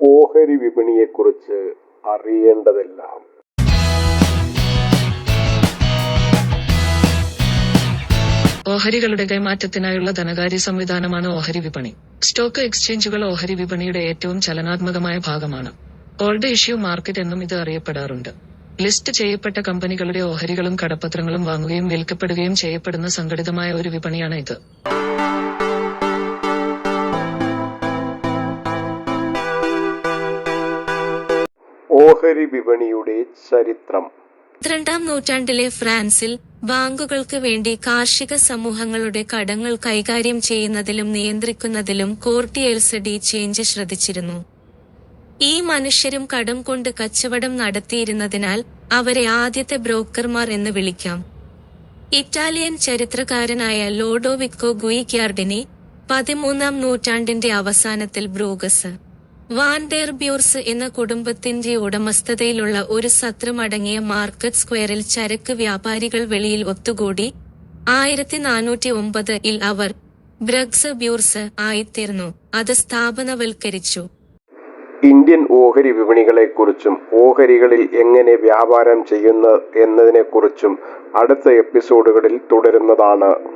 ഓഹരി വിപണിയെക്കുറിച്ച് അറിയേണ്ടതെല്ലാം. ഓഹരികളുടെ കൈമാറ്റത്തിനായുള്ള ധനകാര്യ സംവിധാനമാണ് ഓഹരി വിപണി. സ്റ്റോക്ക് എക്സ്ചേഞ്ചുകൾ ഓഹരി വിപണിയുടെ ഏറ്റവും ചലനാത്മകമായ ഭാഗമാണ്. ഓൾഡ് ഇഷ്യൂ മാർക്കറ്റ് എന്നും ഇത് അറിയപ്പെടാറുണ്ട്. ലിസ്റ്റ് ചെയ്യപ്പെട്ട കമ്പനികളുടെ ഓഹരികളും കടപ്പത്രങ്ങളും വാങ്ങുകയും വിൽക്കപ്പെടുകയും ചെയ്യപ്പെടുന്ന സംഘടിതമായ ഒരു വിപണിയാണ് ഇത് ഓഹരി വിപണിയുടെ ചരിത്രം. പന്ത്രണ്ടാം നൂറ്റാണ്ടിലെ ഫ്രാൻസിൽ ബാങ്കുകൾക്ക് വേണ്ടി കാർഷിക സമൂഹങ്ങളുടെ കടങ്ങൾ കൈകാര്യം ചെയ്യുന്നതിലും നിയന്ത്രിക്കുന്നതിലും കോർട്ടിയേൽസ് ഡി ചേഞ്ച് ശ്രദ്ധിച്ചിരുന്നു. ഈ മനുഷ്യരും കടം കൊണ്ട് കച്ചവടം നടത്തിയിരുന്നതിനാൽ അവരെ ആദ്യത്തെ ബ്രോക്കർമാർ എന്ന് വിളിക്കാം. ഇറ്റാലിയൻ ചരിത്രകാരനായ ലോഡോവിക്കോ ഗുയിക്യാർഡിനെ പതിമൂന്നാം നൂറ്റാണ്ടിന്റെ അവസാനത്തിൽ ബ്രൂഗസ്. വാൻഡേർ ബ്യൂർസ് എന്ന കുടുംബത്തിന്റെ ഉടമസ്ഥതയിലുള്ള ഒരു സത്രമടങ്ങിയ മാർക്കറ്റ് സ്ക്വയറിൽ ചരക്ക് വ്യാപാരികൾ വെളിയിൽ ഒത്തുകൂടി ആയിരത്തി നാനൂറ്റി ഒമ്പത് ഇൽ അവർ ബ്രഗ്സ് ബ്യൂർസ് ആയിത്തീർന്നു. അത് സ്ഥാപനവൽക്കരിച്ചു. ഇന്ത്യൻ ഓഹരി വിപണികളെക്കുറിച്ചും ഓഹരികളിൽ എങ്ങനെ വ്യാപാരം ചെയ്യുന്നു എന്നതിനെക്കുറിച്ചും അടുത്ത എപ്പിസോഡുകളിൽ തുടരുന്നതാണ്.